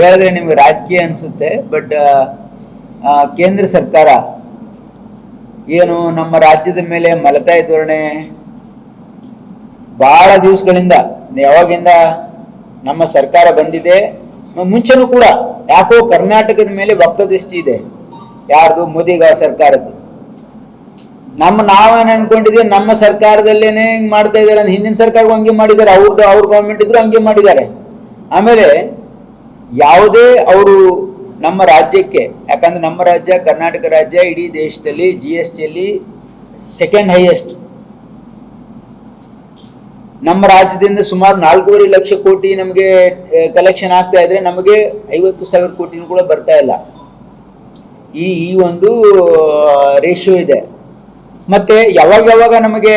ಹೇಳಿದ್ರೆ ನಿಮ್ಗೆ ರಾಜಕೀಯ ಅನಿಸುತ್ತೆ ಬಟ್ ಕೇಂದ್ರ ಸರ್ಕಾರ ಏನು ನಮ್ಮ ರಾಜ್ಯದ ಮೇಲೆ ಮಲತಾಯಿ ಧೋರಣೆ ಬಹಳ ದಿವಸಗಳಿಂದ, ಯಾವಾಗಿಂದ ನಮ್ಮ ಸರ್ಕಾರ ಬಂದಿದೆ ಮುಂಚೆನೂ ಕೂಡ ಯಾಕೋ ಕರ್ನಾಟಕದ ಮೇಲೆ ವಕ್ರದೃಷ್ಟಿ ಇದೆ, ಯಾರ್ದು? ಮೋದಿಗ ಸರ್ಕಾರದ್ದು. ನಮ್ಮ ನಾವೇನ್ ಅನ್ಕೊಂಡಿದೀವಿ, ನಮ್ಮ ಸರ್ಕಾರದಲ್ಲೇನೆ ಮಾಡ್ತಾ ಇದಾರೆ ಹಿಂದಿನ ಸರ್ಕಾರಗೂ ಹಂಗೆ ಮಾಡಿದ್ದಾರೆ ಅವ್ರದ್ದು ಅವ್ರ ಗೌರ್ಮೆಂಟ್ ಇದ್ರು ಹಂಗೆ ಮಾಡಿದ್ದಾರೆ. ಆಮೇಲೆ ಯಾವುದೇ ಅವರು ನಮ್ಮ ರಾಜ್ಯಕ್ಕೆ, ಯಾಕಂದ್ರೆ ನಮ್ಮ ರಾಜ್ಯ ಕರ್ನಾಟಕ ರಾಜ್ಯ, ಇಡೀ ದೇಶದಲ್ಲಿ ಜಿ ಎಸ್ ಟಿಯಲ್ಲಿ ಸೆಕೆಂಡ್ ಹೈಯೆಸ್ಟ್ ನಮ್ಮ ರಾಜ್ಯದಿಂದ ಸುಮಾರು ನಾಲ್ಕೂವರೆ ಲಕ್ಷ ಕೋಟಿ ನಮಗೆ ಕಲೆಕ್ಷನ್ ಆಗ್ತಾ ಇದ್ರೆ ನಮಗೆ ಐವತ್ತು ಸಾವಿರ ಕೋಟಿನೂ ಕೂಡ ಬರ್ತಾ ಇಲ್ಲ. ಈ ಈ ಒಂದು ರೇಷಿಯೋ ಇದೆ. ಮತ್ತೆ ಯಾವಾಗ ಯಾವಾಗ ನಮಗೆ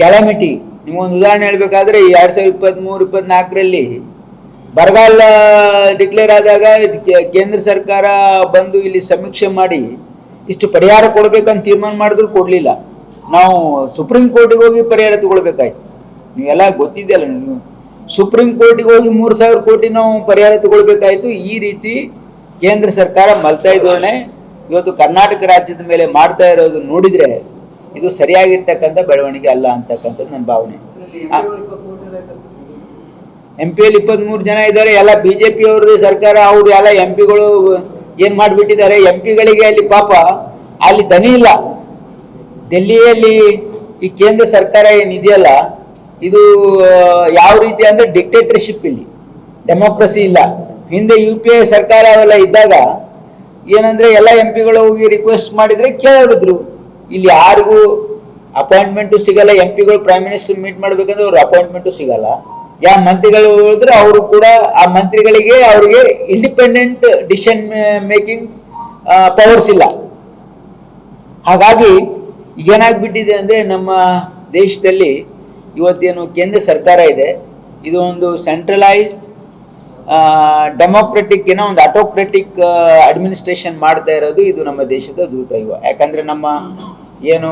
ಕ್ಯಾಲಮಿಟಿ ನಿಮಗೊಂದು ಉದಾಹರಣೆ ಹೇಳ್ಬೇಕಾದ್ರೆ ಎರಡ್ ಸಾವಿರದ ಇಪ್ಪತ್ತ್ಮೂರು ಇಪ್ಪತ್ನಾಲ್ಕರಲ್ಲಿ ಬರಗಾಲ ಡಿಕ್ಲೇರ್ ಆದಾಗ ಕೇಂದ್ರ ಸರ್ಕಾರ ಬಂದು ಇಲ್ಲಿ ಸಮೀಕ್ಷೆ ಮಾಡಿ ಇಷ್ಟು ಪರಿಹಾರ ಕೊಡಬೇಕಂತ ತೀರ್ಮಾನ ಮಾಡಿದ್ರು ಕೊಡಲಿಲ್ಲ. ನಾವು ಸುಪ್ರೀಂ ಕೋರ್ಟಿಗೆ ಹೋಗಿ ಪರಿಹಾರ ತಗೊಳ್ಬೇಕಾಯ್ತು. ನೀವೆಲ್ಲ ಗೊತ್ತಿದೆಯಲ್ಲ ನೀವು. ಸುಪ್ರೀಂ ಕೋರ್ಟಿಗೆ ಹೋಗಿ ಮೂರು ಸಾವಿರ ಕೋಟಿ ನಾವು ಪರಿಹಾರ ತಗೊಳ್ಬೇಕಾಯ್ತು. ಈ ರೀತಿ ಕೇಂದ್ರ ಸರ್ಕಾರ ಮಲ್ತಾ ಇದ್ದೋಣೆ ಇವತ್ತು ಕರ್ನಾಟಕ ರಾಜ್ಯದ ಮೇಲೆ ಮಾಡ್ತಾ ಇರೋದು ನೋಡಿದ್ರೆ ಇದು ಸರಿಯಾಗಿರ್ತಕ್ಕಂಥ ಬೆಳವಣಿಗೆ ಅಲ್ಲ ಅಂತಕ್ಕಂಥದ್ದು ನನ್ನ ಭಾವನೆ. ಎಂ ಪಿಯಲ್ಲಿ ಇಪ್ಪತ್ಮೂರು ಜನ ಇದ್ದಾರೆ, ಎಲ್ಲ ಬಿ ಜೆ ಪಿ ಅವ್ರದ್ದು ಸರ್ಕಾರ, ಅವರು ಎಲ್ಲ ಎಂ ಪಿಗಳು ಏನು ಮಾಡಿಬಿಟ್ಟಿದ್ದಾರೆ ಎಂ ಪಿಗಳಿಗೆ ಅಲ್ಲಿ ಪಾಪ ಅಲ್ಲಿ ದನಿ ಇಲ್ಲ. ಡೆಲ್ಲಿಯಲ್ಲಿ ಈ ಕೇಂದ್ರ ಸರ್ಕಾರ ಏನಿದೆಯಲ್ಲ ಇದು ಯಾವ ರೀತಿ ಅಂದ್ರೆ ಡಿಕ್ಟೇಟರ್ಶಿಪ್ ಇಲ್ಲಿ. ಡೆಮೋಕ್ರಸಿ ಇಲ್ಲ. ಹಿಂದೆ ಯು ಪಿ ಐ ಸರ್ಕಾರ ಅವೆಲ್ಲ ಇದ್ದಾಗ ಏನಂದ್ರೆ ಎಲ್ಲ ಎಂ ಪಿಗಳು ಹೋಗಿ ರಿಕ್ವೆಸ್ಟ್ ಮಾಡಿದ್ರೆ ಕೇಳಿದ್ರು ಇಲ್ಲಿ ಯಾರಿಗೂ ಅಪಾಯಿಂಟ್ಮೆಂಟು ಸಿಗಲ್ಲ ಎಂ ಪಿಗಳು ಪ್ರೈಮ್ ಮಿನಿಸ್ಟರ್ ಮೀಟ್ ಮಾಡ್ಬೇಕಂದ್ರೆ ಅವ್ರ ಅಪಾಯಿಂಟ್ಮೆಂಟು ಸಿಗಲ್ಲ. ಯಾವ ಮಂತ್ರಿಗಳು ಹೋದ್ರೆ ಅವರು ಕೂಡ ಆ ಮಂತ್ರಿಗಳಿಗೆ ಅವರಿಗೆ ಇಂಡಿಪೆಂಡೆಂಟ್ ಡಿಸಿಷನ್ ಮೇಕಿಂಗ್ ಪವರ್ಸ್ ಇಲ್ಲ. ಹಾಗಾಗಿ ಈಗೇನಾಗ್ಬಿಟ್ಟಿದೆ ಅಂದರೆ ನಮ್ಮ ದೇಶದಲ್ಲಿ ಇವತ್ತೇನು ಕೇಂದ್ರ ಸರ್ಕಾರ ಇದೆ, ಇದು ಒಂದು ಸೆಂಟ್ರಲೈಸ್ಡ್ ಡೆಮೋಕ್ರೆಟಿಕ್ ಏನೋ ಒಂದು ಆಟೋಕ್ರೆಟಿಕ್ ಅಡ್ಮಿನಿಸ್ಟ್ರೇಷನ್ ಮಾಡ್ತಾ ಇರೋದು ಇದು ನಮ್ಮ ದೇಶದ ದೂತೈವ ಯಾಕಂದ್ರೆ ನಮ್ಮ ಏನು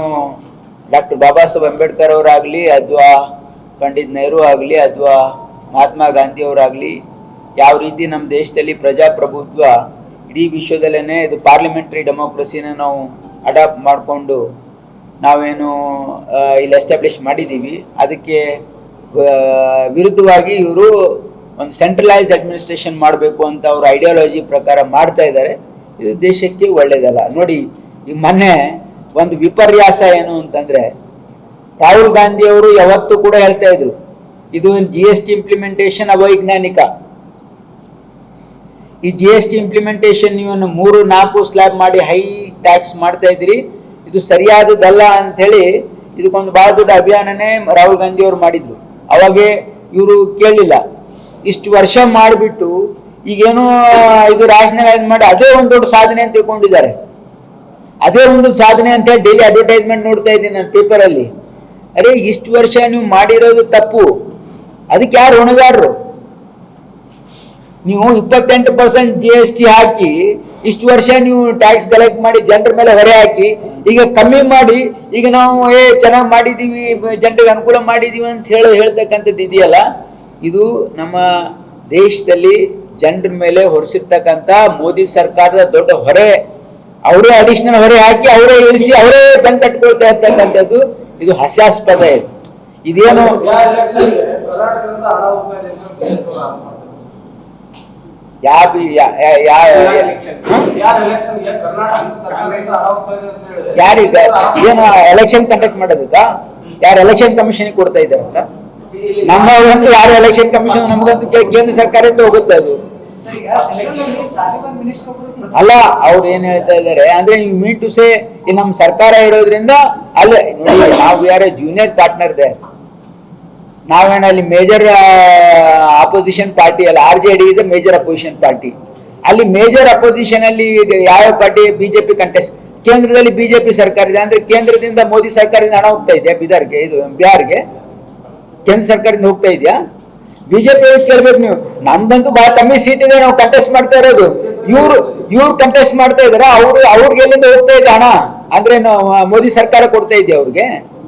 ಡಾಕ್ಟರ್ ಬಾಬಾ ಸಾಹೇಬ್ ಅಂಬೇಡ್ಕರ್ ಅವರಾಗಲಿ ಅಥವಾ ಪಂಡಿತ್ ನೆಹರು ಆಗಲಿ ಅಥವಾ ಮಹಾತ್ಮ ಗಾಂಧಿ ಅವರಾಗಲಿ ಯಾವ ರೀತಿ ನಮ್ಮ ದೇಶದಲ್ಲಿ ಪ್ರಜಾಪ್ರಭುತ್ವ ಇಡೀ ವಿಶ್ವದಲ್ಲೇ ಇದು ಪಾರ್ಲಿಮೆಂಟ್ರಿ ಡೆಮೋಕ್ರಸಿನ ನಾವು ಅಡಾಪ್ಟ್ ಮಾಡಿಕೊಂಡು ನಾವೇನು ಇಲ್ಲಿ ಎಸ್ಟಾಬ್ಲಿಷ್ ಮಾಡಿದ್ದೀವಿ ಅದಕ್ಕೆ ವಿರುದ್ಧವಾಗಿ ಇವರು ಒಂದು ಸೆಂಟ್ರಲೈಸ್ಡ್ ಅಡ್ಮಿನಿಸ್ಟ್ರೇಷನ್ ಮಾಡಬೇಕು ಅಂತ ಅವ್ರ ಐಡಿಯಾಲಜಿ ಪ್ರಕಾರ ಮಾಡ್ತಾ ಇದ್ದಾರೆ. ಇದು ದೇಶಕ್ಕೆ ಒಳ್ಳೇದಲ್ಲ. ನೋಡಿ, ಈಗ ಮೊನ್ನೆ ಒಂದು ವಿಪರ್ಯಾಸ ಏನು ಅಂತಂದ್ರೆ ರಾಹುಲ್ ಗಾಂಧಿ ಅವರು ಯಾವತ್ತೂ ಕೂಡ ಹೇಳ್ತಾ ಇದ್ರು, ಇದು ಜಿ ಎಸ್ ಟಿ ಇಂಪ್ಲಿಮೆಂಟೇಷನ್ ಅವೈಜ್ಞಾನಿಕ ಈ ಜಿ ಎಸ್ ಟಿ ಇಂಪ್ಲಿಮೆಂಟೇಷನ್ ನೀವು ಮೂರು, ನಾಲ್ಕು ಸ್ಲ್ಯಾಬ್ ಮಾಡಿ ಹೈ ಟ್ಯಾಕ್ಸ್ ಮಾಡ್ತಾ ಇದ್ದೀರಿ. ಇದು ಸರಿಯಾದದಲ್ಲ ಹೇಳಿ ಇದಕ್ಕೊಂದು ಬಹಳ ದೊಡ್ಡ ಅಭಿಯಾನನೇ ರಾಹುಲ್ ಗಾಂಧಿ ಅವರು ಮಾಡಿದ್ರು. ಅವಾಗೆ ಇವರು ಕೇಳಲಿಲ್ಲ ಇಷ್ಟು ವರ್ಷ ಮಾಡಿಬಿಟ್ಟು ಈಗೇನೋ ಇದು ರ್ಯಾಷನಲೈಸ್ ಮಾಡಿ ಅದೇ ಒಂದು ದೊಡ್ಡ ಸಾಧನೆ ಅಂತ ತಿಳ್ಕೊಂಡಿದ್ದಾರೆ. ಅದೇ ಒಂದು ಸಾಧನೆ ಅಂತ ಹೇಳಿ ಡೈಲಿ ಅಡ್ವರ್ಟೈಸ್ಮೆಂಟ್ ನೋಡ್ತಾ ಇದ್ದೀನಿ ನಾನು ಪೇಪರಲ್ಲಿ ಅರೆ, ಇಷ್ಟು ವರ್ಷ ನೀವು ಮಾಡಿರೋದು ತಪ್ಪು. ಅದಕ್ಕೆ ಯಾರು ಹೊಣೆಗಾರರು? ನೀವು ಇಪ್ಪತ್ತೆಂಟು ಪರ್ಸೆಂಟ್ ಜಿ ಎಸ್ ಟಿ ಹಾಕಿ, ಇಷ್ಟು ವರ್ಷ ನೀವು ಟ್ಯಾಕ್ಸ್ ಕಲೆಕ್ಟ್ ಮಾಡಿ ಜನರ ಮೇಲೆ ಹೊರೆ ಹಾಕಿ, ಈಗ ಕಮ್ಮಿ ಮಾಡಿ, ಈಗ ನಾವು, ಏ, ಚೆನ್ನಾಗಿ ಮಾಡಿದ್ದೀವಿ ಜನರಿಗೆ ಅನುಕೂಲ ಮಾಡಿದ್ದೀವಿ ಅಂತ ಹೇಳಿ ಹೇಳ್ತಕ್ಕಂಥದ್ದು ಇದೆಯಲ್ಲ? ಇದು ನಮ್ಮ ದೇಶದಲ್ಲಿ ಜನರ ಮೇಲೆ ಹೊರಿಸಿರ್ತಕ್ಕಂಥ ಮೋದಿ ಸರ್ಕಾರದ ದೊಡ್ಡ ಹೊರೆ. ಅವರೇ ಅಡಿಷನಲ್ ಹೊರೆ ಹಾಕಿ, ಅವರೇ ಇಳಿಸಿ, ಅವರೇ ಬೆನ್ ತಟ್ಕೊಳ್ತಾ ಇರ್ತಕ್ಕಂಥದ್ದು. ಇದು ಹಾಸ್ಯಾಸ್ಪದ. ಇದು ಇದೇನು. ಯಾವ ಏನು ಎಲೆಕ್ಷನ್ ಕಂಡಕ್ಟ್ ಮಾಡೋದಕ್ಕ? ಯಾರು ಎಲೆಕ್ಷನ್ ಕಮಿಷನ್ ಕೊಡ್ತಾ ಇದ್ದಾರೆ ಅಂತ? ನಮ್ಮ ಯಾರು ಎಲೆಕ್ಷನ್ ಕಮಿಷನ್ ನಮಗಂತೂ ಕೇಂದ್ರ ಸರ್ಕಾರದಿಂದ ಹೋಗುತ್ತೆ ಅದು. ಅಲ್ಲ, ಅವ್ರು ಏನ್ ಹೇಳ್ತಾ ಇದ್ದಾರೆ ಅಂದ್ರೆ ನೀವು ಮೀನ್ ಟು ಸೇ ಇಲ್ಲಿ ನಮ್ಮ ಸರ್ಕಾರ ಇರೋದ್ರಿಂದ ಅಲ್ಲೇ, ನೋಡಿ, ನಾವು ಯಾರ ಜೂನಿಯರ್ ಪಾರ್ಟ್ನರ್ ದೇ. ನಾವೇನ ಅಲ್ಲಿ ಮೇಜರ್ ಅಪೋಸಿಷನ್ ಪಾರ್ಟಿ ಅಲ್ಲ R J D is a major opposition party ಅಲ್ಲಿ ಮೇಜರ್ ಅಪೋಸಿಷನ್ ಅಲ್ಲಿ ಯಾವ ಪಾರ್ಟಿ ಬಿಜೆಪಿ ಕಂಟೆಸ್ಟ್ ಕೇಂದ್ರದಲ್ಲಿ ಬಿಜೆಪಿ ಸರ್ಕಾರ ಇದೆ, ಅಂದ್ರೆ ಕೇಂದ್ರದಿಂದ ಮೋದಿ ಸರ್ಕಾರದಿಂದ ಹಣ ಹೋಗ್ತಾ ಇದೆಯಾ? ಬಿದಾರ್ಗೆ, ಇದು ಬಿಹಾರ್ಗೆ? ಕೇಂದ್ರ ಸರ್ಕಾರದಿಂದ ಹೋಗ್ತಾ ಇದೆಯಾ? ಬಿಜೆಪಿ ಕೇಳ್ಬೇಕು ನೀವು. ನಮ್ದಂತೂ ಬಹಳ ಕಮ್ಮಿ ಸೀಟ್ ಇದೆ, ನಾವು ಕಂಟೆಸ್ಟ್ ಮಾಡ್ತಾ ಇರೋದು. ಇವ್ರು ಇವ್ರು ಕಂಟೆಸ್ಟ್ ಮಾಡ್ತಾ ಇದಾರ ಅವ್ರು, ಅವ್ರಿಗೆ ಎಲ್ಲಿಂದ ಹೋಗ್ತಾ ಇದೆ ಹಣ ಅಂದ್ರೆ ಮೋದಿ ಸರ್ಕಾರ ಕೊಡ್ತಾ ಇದೆಯಾ ಅವ್ರಿಗೆ?